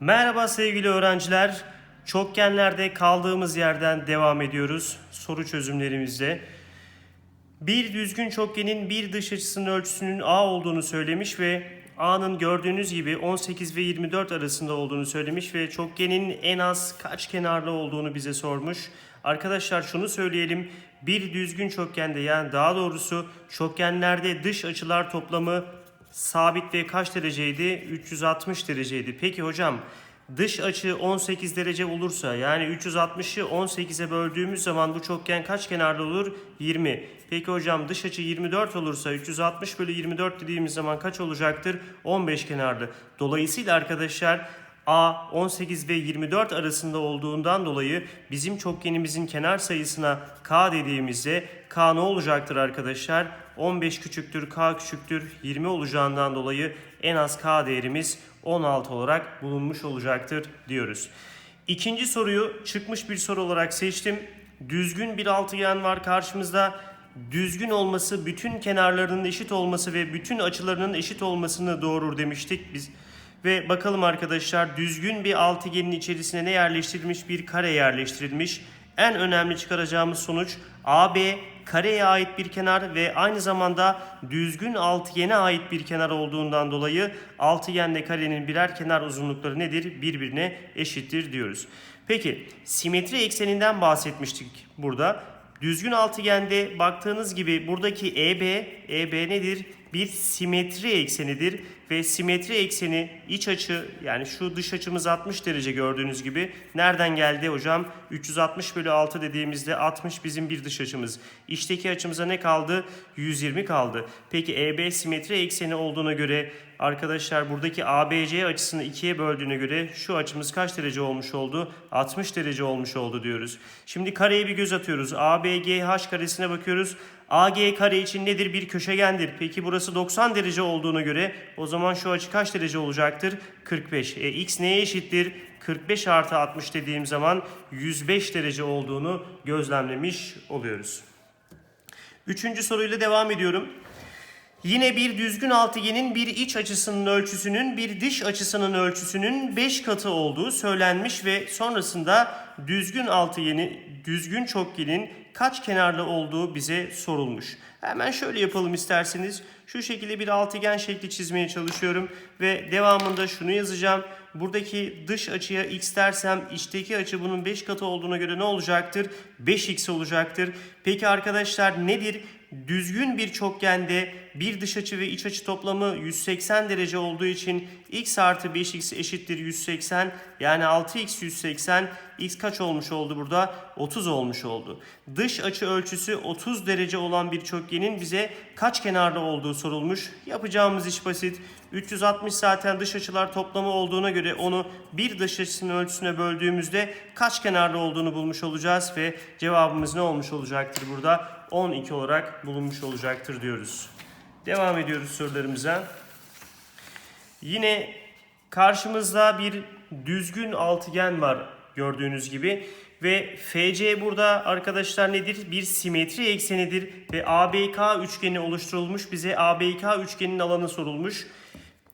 Merhaba sevgili öğrenciler. Çokgenlerde kaldığımız yerden devam ediyoruz soru çözümlerimizle. Bir düzgün çokgenin bir dış açısının ölçüsünün A olduğunu söylemiş ve A'nın gördüğünüz gibi 18 ve 24 arasında olduğunu söylemiş ve çokgenin en az kaç kenarlı olduğunu bize sormuş. Arkadaşlar şunu söyleyelim. Bir düzgün çokgende yani daha doğrusu çokgenlerde dış açılar toplamı sabit ve kaç dereceydi? 360 dereceydi. Peki hocam dış açı 18 derece olursa yani 360'ı 18'e böldüğümüz zaman bu çokgen kaç kenarlı olur? 20. Peki hocam dış açı 24 olursa 360 bölü 24 dediğimiz zaman kaç olacaktır? 15 kenarlı. Dolayısıyla arkadaşlar A 18 ve 24 arasında olduğundan dolayı bizim çokgenimizin kenar sayısına K dediğimizde K ne olacaktır arkadaşlar? 15 küçüktür K küçüktür 20 olacağından dolayı en az K değerimiz 16 olarak bulunmuş olacaktır diyoruz. İkinci soruyu çıkmış bir soru olarak seçtim. Düzgün bir altıgen var karşımızda. Düzgün olması, bütün kenarlarının eşit olması ve bütün açılarının eşit olmasını doğurur demiştik biz. Ve bakalım arkadaşlar düzgün bir altıgenin içerisine ne yerleştirilmiş? Bir kare yerleştirilmiş. En önemli çıkaracağımız sonuç AB kareye ait bir kenar ve aynı zamanda düzgün altıgene ait bir kenar olduğundan dolayı altıgenle karenin birer kenar uzunlukları nedir? Birbirine eşittir diyoruz. Peki simetri ekseninden bahsetmiştik burada. Düzgün altıgende baktığınız gibi buradaki EB, EB nedir? Bir simetri eksenidir ve simetri ekseni iç açı yani şu dış açımız 60 derece gördüğünüz gibi. Nereden geldi hocam? 360 bölü 6 dediğimizde 60 bizim bir dış açımız. İçteki açımıza ne kaldı? 120 kaldı. Peki EB simetri ekseni olduğuna göre arkadaşlar buradaki ABC açısını ikiye böldüğüne göre şu açımız kaç derece olmuş oldu? 60 derece olmuş oldu diyoruz. Şimdi kareye bir göz atıyoruz. ABGH karesine bakıyoruz. AG kare için nedir? Bir köşegendir. Peki burası 90 derece olduğuna göre o zaman şu açı kaç derece olacaktır? 45. E, x neye eşittir? 45 artı 60 dediğim zaman 105 derece olduğunu gözlemlemiş oluyoruz. Üçüncü soruyla devam ediyorum. Yine bir düzgün altıgenin bir iç açısının ölçüsünün bir dış açısının ölçüsünün 5 katı olduğu söylenmiş ve sonrasında düzgün altıgeni, düzgün çokgenin kaç kenarlı olduğu bize sorulmuş. Hemen şöyle yapalım isterseniz. Şu şekilde bir altıgen şekli çizmeye çalışıyorum ve devamında şunu yazacağım. Buradaki dış açıya x dersem içteki açı bunun 5 katı olduğuna göre ne olacaktır? 5x olacaktır. Peki arkadaşlar nedir? Düzgün bir çokgende bir dış açı ve iç açı toplamı 180 derece olduğu için x artı 5x eşittir 180 yani 6x 180 x kaç olmuş oldu burada? 30 olmuş oldu. Dış açı ölçüsü 30 derece olan bir çokgenin bize kaç kenarlı olduğu sorulmuş. Yapacağımız iş basit. 360 zaten dış açılar toplamı olduğuna göre onu bir dış açısının ölçüsüne böldüğümüzde kaç kenarlı olduğunu bulmuş olacağız ve cevabımız ne olmuş olacaktır burada? 12 olarak bulunmuş olacaktır diyoruz. Devam ediyoruz sorularımıza. Yine karşımızda bir düzgün altıgen var gördüğünüz gibi ve FC burada arkadaşlar nedir? Bir simetri eksenidir ve ABK üçgeni oluşturulmuş. Bize ABK üçgenin alanı sorulmuş.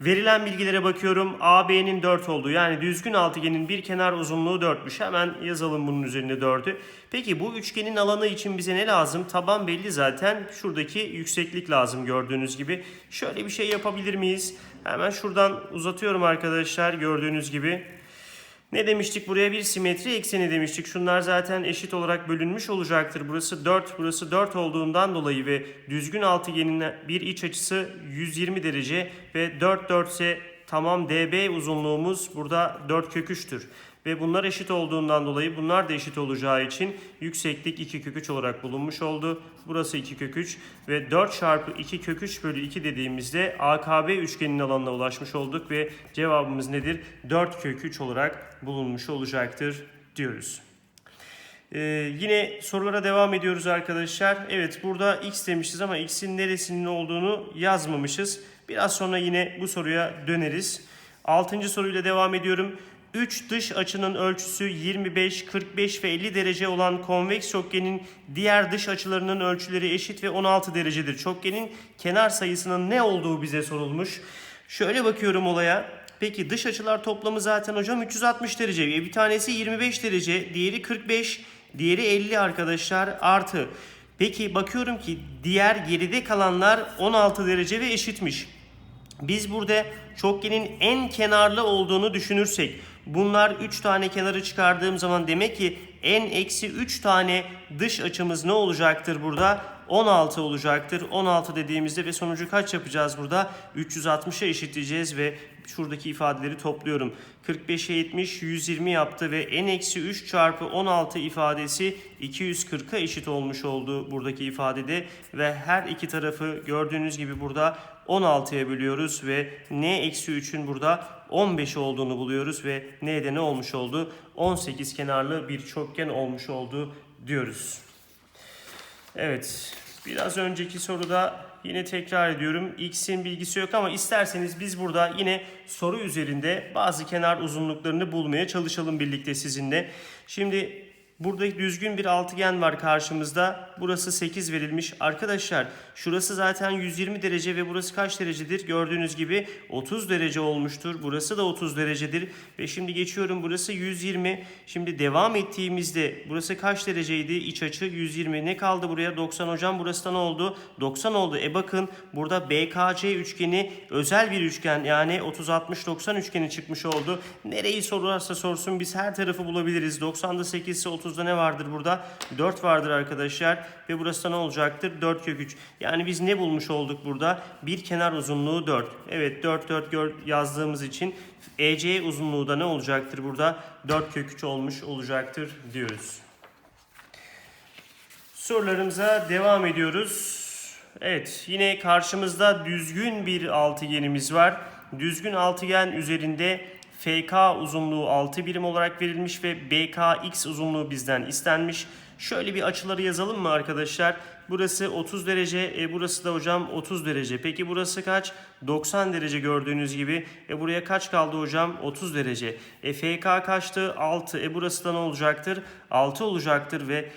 Verilen bilgilere bakıyorum. AB'nin 4 olduğu yani düzgün altıgenin bir kenar uzunluğu 4'müş. Hemen yazalım bunun üzerine 4'ü. Peki bu üçgenin alanı için bize ne lazım? Taban belli zaten. Şuradaki yükseklik lazım gördüğünüz gibi. Şöyle bir şey yapabilir miyiz? Hemen şuradan uzatıyorum arkadaşlar gördüğünüz gibi. Ne demiştik buraya bir simetri ekseni demiştik. Şunlar zaten eşit olarak bölünmüş olacaktır. Burası 4, burası 4 olduğundan dolayı ve düzgün altıgenin bir iç açısı 120 derece ve 4 4 ise tamam dB uzunluğumuz burada 4 kök 3'tür. Ve bunlar eşit olduğundan dolayı bunlar da eşit olacağı için yükseklik 2 kök 3 olarak bulunmuş oldu. Burası 2 kök 3 ve 4 çarpı 2 kök 3 bölü 2 dediğimizde AKB üçgeninin alanına ulaşmış olduk ve cevabımız nedir? 4 kök 3 olarak bulunmuş olacaktır diyoruz. Ee, yine sorulara devam ediyoruz arkadaşlar. Evet burada x demişiz ama x'in neresinin olduğunu yazmamışız. Biraz sonra yine bu soruya döneriz. Altıncı soruyla devam ediyorum. 3 dış açının ölçüsü 25, 45 ve 50 derece olan konveks çokgenin diğer dış açılarının ölçüleri eşit ve 16 derecedir. Çokgenin kenar sayısının ne olduğu bize sorulmuş. Şöyle bakıyorum olaya. Peki dış açılar toplamı zaten hocam 360 derece. E, Bir tanesi 25 derece, diğeri 45, diğeri 50 arkadaşlar artı. Peki bakıyorum ki diğer geride kalanlar 16 derece ve eşitmiş. Biz burada çokgenin en kenarlı olduğunu düşünürsek bunlar 3 tane kenarı çıkardığım zaman demek ki en eksi 3 tane dış açımız ne olacaktır burada? 16 olacaktır. 16 dediğimizde ve sonucu kaç yapacağız burada? 360'a eşitleyeceğiz ve şuradaki ifadeleri topluyorum. 45'e 70 120 yaptı ve n eksi 3 çarpı 16 ifadesi 240'a eşit olmuş oldu buradaki ifadede ve her iki tarafı gördüğünüz gibi burada 16'ya bölüyoruz ve n eksi 3'ün burada 15 olduğunu buluyoruz ve n'de ne olmuş oldu? 18 kenarlı bir çokgen olmuş oldu diyoruz. Evet, biraz önceki soruda yine tekrar ediyorum. X'in bilgisi yok ama isterseniz biz burada yine soru üzerinde bazı kenar uzunluklarını bulmaya çalışalım birlikte sizinle. Şimdi burada düzgün bir altıgen var karşımızda. Burası 8 verilmiş. Arkadaşlar şurası zaten 120 derece ve burası kaç derecedir? Gördüğünüz gibi 30 derece olmuştur. Burası da 30 derecedir. Ve şimdi geçiyorum burası 120. Şimdi devam ettiğimizde burası kaç dereceydi? İç açı 120. Ne kaldı buraya? 90 hocam. Burası da ne oldu? 90 oldu. E bakın burada BKC üçgeni özel bir üçgen yani 30-60-90 üçgeni çıkmış oldu. Nereyi sorarsa sorsun biz her tarafı bulabiliriz. 90'da 8 ise 30'da ne vardır burada? 4 vardır arkadaşlar. Ve burası da ne olacaktır? 4 kök 3. Yani biz ne bulmuş olduk burada? Bir kenar uzunluğu 4. Evet 4 4 gör, yazdığımız için EC uzunluğu da ne olacaktır burada? 4 kök 3 olmuş olacaktır diyoruz. Sorularımıza devam ediyoruz. Evet yine karşımızda düzgün bir altıgenimiz var. Düzgün altıgen üzerinde FK uzunluğu 6 birim olarak verilmiş ve BKX uzunluğu bizden istenmiş. Şöyle bir açıları yazalım mı arkadaşlar? Burası 30 derece, e burası da hocam 30 derece. Peki burası kaç? 90 derece gördüğünüz gibi. E buraya kaç kaldı hocam? 30 derece. E FK kaçtı? 6. E burası da ne olacaktır? 6 olacaktır ve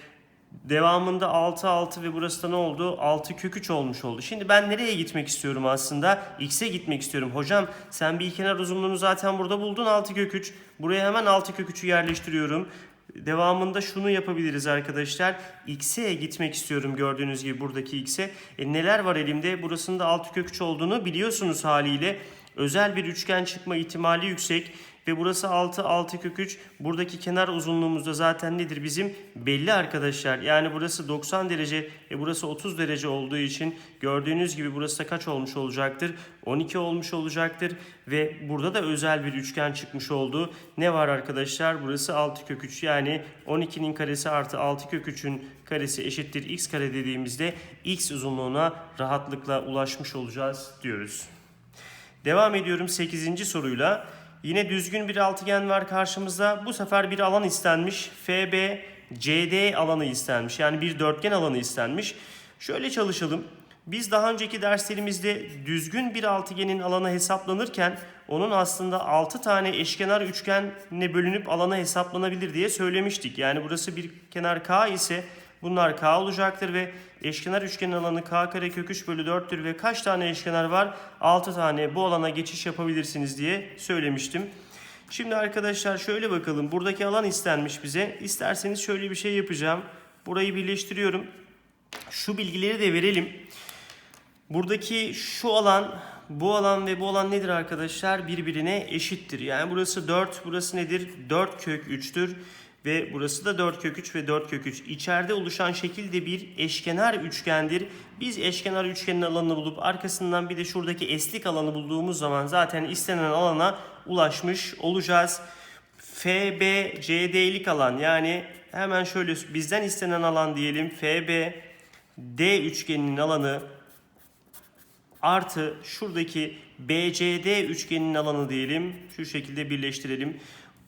Devamında 6 6 ve burası da ne oldu? 6 kök 3 olmuş oldu. Şimdi ben nereye gitmek istiyorum aslında? X'e gitmek istiyorum. Hocam sen bir kenar uzunluğunu zaten burada buldun 6 kök 3. Buraya hemen 6 kök 3'ü yerleştiriyorum. Devamında şunu yapabiliriz arkadaşlar. X'e gitmek istiyorum gördüğünüz gibi buradaki X'e. E neler var elimde? Burasının da 6 kök 3 olduğunu biliyorsunuz haliyle. Özel bir üçgen çıkma ihtimali yüksek. Ve burası 6, 6 kök 3. Buradaki kenar uzunluğumuz da zaten nedir bizim? Belli arkadaşlar. Yani burası 90 derece, e burası 30 derece olduğu için gördüğünüz gibi burası da kaç olmuş olacaktır? 12 olmuş olacaktır. Ve burada da özel bir üçgen çıkmış oldu. Ne var arkadaşlar? Burası 6 kök 3 yani 12'nin karesi artı 6 kök 3'ün karesi eşittir x kare dediğimizde x uzunluğuna rahatlıkla ulaşmış olacağız diyoruz. Devam ediyorum 8. soruyla. Yine düzgün bir altıgen var karşımızda. Bu sefer bir alan istenmiş. FB CD alanı istenmiş. Yani bir dörtgen alanı istenmiş. Şöyle çalışalım. Biz daha önceki derslerimizde düzgün bir altıgenin alanı hesaplanırken onun aslında 6 tane eşkenar üçgenle bölünüp alanı hesaplanabilir diye söylemiştik. Yani burası bir kenar K ise bunlar K olacaktır ve eşkenar üçgenin alanı K kare kök 3 bölü 4'tür ve kaç tane eşkenar var? 6 tane bu alana geçiş yapabilirsiniz diye söylemiştim. Şimdi arkadaşlar şöyle bakalım. Buradaki alan istenmiş bize. İsterseniz şöyle bir şey yapacağım. Burayı birleştiriyorum. Şu bilgileri de verelim. Buradaki şu alan, bu alan ve bu alan nedir arkadaşlar? Birbirine eşittir. Yani burası 4, burası nedir? 4 kök 3'tür. Ve burası da 4 kök 3 ve 4 kök 3. İçeride oluşan şekil de bir eşkenar üçgendir. Biz eşkenar üçgenin alanını bulup arkasından bir de şuradaki eslik alanı bulduğumuz zaman zaten istenen alana ulaşmış olacağız. FB CD'lik alan yani hemen şöyle bizden istenen alan diyelim. FB D üçgeninin alanı artı şuradaki BCD üçgeninin alanı diyelim. Şu şekilde birleştirelim.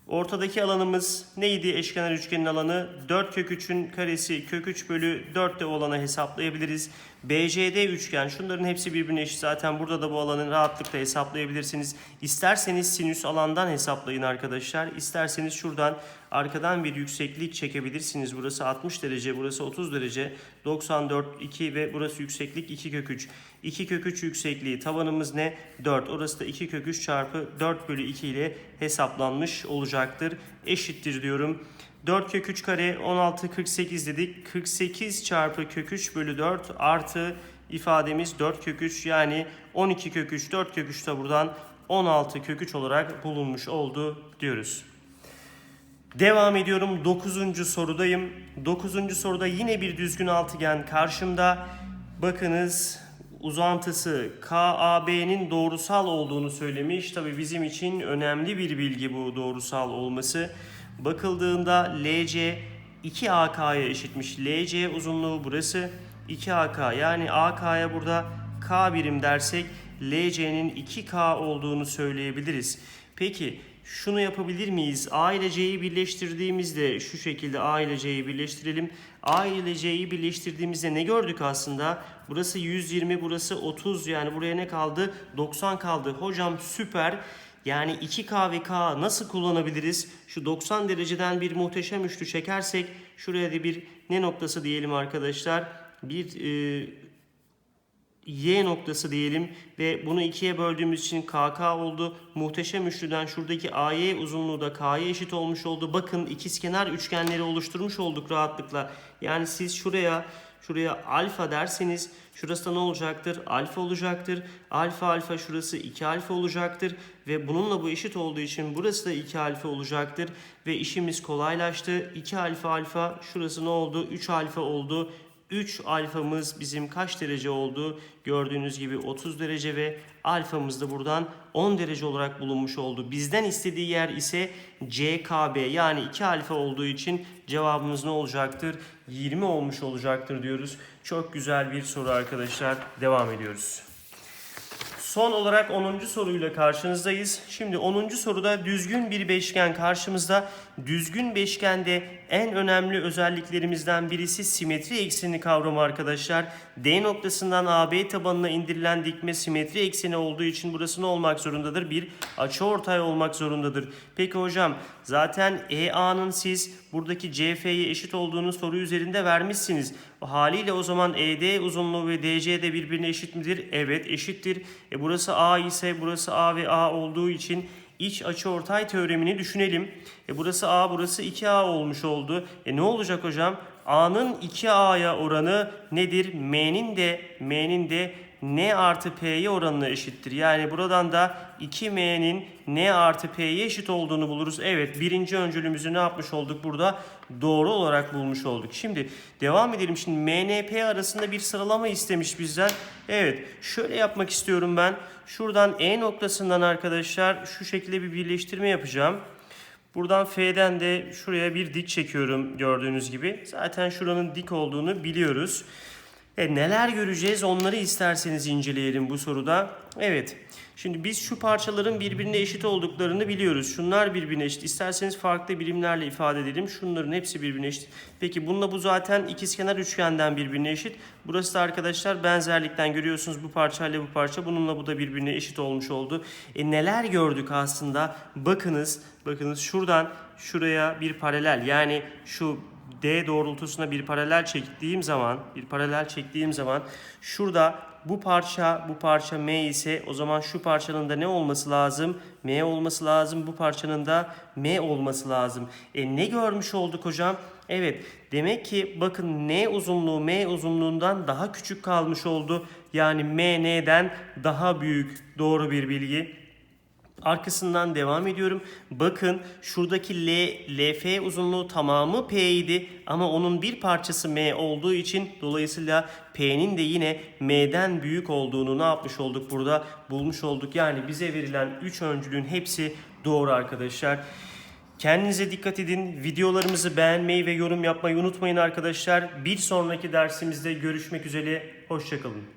Ortadaki alanımız neydi eşkenar üçgenin alanı? 4 kök 3'ün karesi kök 3 bölü 4 de olana hesaplayabiliriz. BCD üçgen şunların hepsi birbirine eşit. Zaten burada da bu alanı rahatlıkla hesaplayabilirsiniz. İsterseniz sinüs alandan hesaplayın arkadaşlar. İsterseniz şuradan arkadan bir yükseklik çekebilirsiniz. Burası 60 derece, burası 30 derece. 94, 2 ve burası yükseklik 2 kök 3. 2 kök 3 yüksekliği tavanımız ne? 4. Orası da 2 kök 3 çarpı 4 bölü 2 ile hesaplanmış olacaktır. Eşittir diyorum. 4 kök 3 kare 16 48 dedik. 48 çarpı kök 3 bölü 4 artı ifademiz 4 kök 3 yani 12 kök 3 4 kök 3 de buradan 16 kök 3 olarak bulunmuş oldu diyoruz. Devam ediyorum 9. sorudayım. 9. soruda yine bir düzgün altıgen karşımda. Bakınız uzantısı KAB'nin doğrusal olduğunu söylemiş. Tabi bizim için önemli bir bilgi bu doğrusal olması. Bakıldığında LC 2AK'ya eşitmiş. LC uzunluğu burası 2AK yani AK'ya burada K birim dersek LC'nin 2K olduğunu söyleyebiliriz. Peki şunu yapabilir miyiz? A ile C'yi birleştirdiğimizde şu şekilde A ile C'yi birleştirelim. A ile C'yi birleştirdiğimizde ne gördük aslında? Burası 120, burası 30 yani buraya ne kaldı? 90 kaldı. Hocam süper. Yani 2K ve K nasıl kullanabiliriz? Şu 90 dereceden bir muhteşem üçlü çekersek şuraya da bir ne noktası diyelim arkadaşlar? Bir e, Y noktası diyelim ve bunu ikiye böldüğümüz için KK oldu. Muhteşem üçlüden şuradaki AY uzunluğu da K'ya eşit olmuş oldu. Bakın ikizkenar üçgenleri oluşturmuş olduk rahatlıkla. Yani siz şuraya şuraya alfa derseniz şurası da ne olacaktır? Alfa olacaktır. Alfa alfa şurası 2 alfa olacaktır ve bununla bu eşit olduğu için burası da 2 alfa olacaktır ve işimiz kolaylaştı. 2 alfa alfa şurası ne oldu? 3 alfa oldu. 3 alfamız bizim kaç derece oldu? Gördüğünüz gibi 30 derece ve alfamız da buradan 10 derece olarak bulunmuş oldu. Bizden istediği yer ise CKB yani 2 alfa olduğu için cevabımız ne olacaktır? 20 olmuş olacaktır diyoruz. Çok güzel bir soru arkadaşlar. Devam ediyoruz. Son olarak 10. soruyla karşınızdayız. Şimdi 10. soruda düzgün bir beşgen karşımızda. Düzgün beşgende en önemli özelliklerimizden birisi simetri ekseni kavramı arkadaşlar. D noktasından AB tabanına indirilen dikme simetri ekseni olduğu için burası ne olmak zorundadır? Bir açıortay olmak zorundadır. Peki hocam zaten EA'nın siz buradaki CF'ye eşit olduğunu soru üzerinde vermişsiniz. Haliyle o zaman ED uzunluğu ve DC de birbirine eşit midir? Evet eşittir. E burası A ise burası A ve A olduğu için iç açıortay teoremini düşünelim. E burası A burası 2A olmuş oldu. E ne olacak hocam? A'nın 2A'ya oranı nedir? M'nin de M'nin de N artı P'ye oranına eşittir. Yani buradan da 2M'nin N artı P'ye eşit olduğunu buluruz. Evet birinci öncülümüzü ne yapmış olduk burada? Doğru olarak bulmuş olduk. Şimdi devam edelim. Şimdi MNP arasında bir sıralama istemiş bizden. Evet şöyle yapmak istiyorum ben. Şuradan E noktasından arkadaşlar şu şekilde bir birleştirme yapacağım. Buradan F'den de şuraya bir dik çekiyorum gördüğünüz gibi. Zaten şuranın dik olduğunu biliyoruz. E neler göreceğiz onları isterseniz inceleyelim bu soruda. Evet. Şimdi biz şu parçaların birbirine eşit olduklarını biliyoruz. Şunlar birbirine eşit. İsterseniz farklı birimlerle ifade edelim. Şunların hepsi birbirine eşit. Peki bununla bu zaten ikizkenar üçgenden birbirine eşit. Burası da arkadaşlar benzerlikten görüyorsunuz bu parçayla bu parça. Bununla bu da birbirine eşit olmuş oldu. E neler gördük aslında? Bakınız, bakınız şuradan şuraya bir paralel yani şu D doğrultusuna bir paralel çektiğim zaman, bir paralel çektiğim zaman şurada bu parça, bu parça M ise o zaman şu parçanın da ne olması lazım? M olması lazım. Bu parçanın da M olması lazım. E ne görmüş olduk hocam? Evet, demek ki bakın N uzunluğu M uzunluğundan daha küçük kalmış oldu. Yani M N'den daha büyük. Doğru bir bilgi. Arkasından devam ediyorum. Bakın şuradaki L, LF uzunluğu tamamı P idi ama onun bir parçası M olduğu için dolayısıyla P'nin de yine M'den büyük olduğunu ne yapmış olduk burada? Bulmuş olduk. Yani bize verilen 3 öncülün hepsi doğru arkadaşlar. Kendinize dikkat edin. Videolarımızı beğenmeyi ve yorum yapmayı unutmayın arkadaşlar. Bir sonraki dersimizde görüşmek üzere. Hoşçakalın.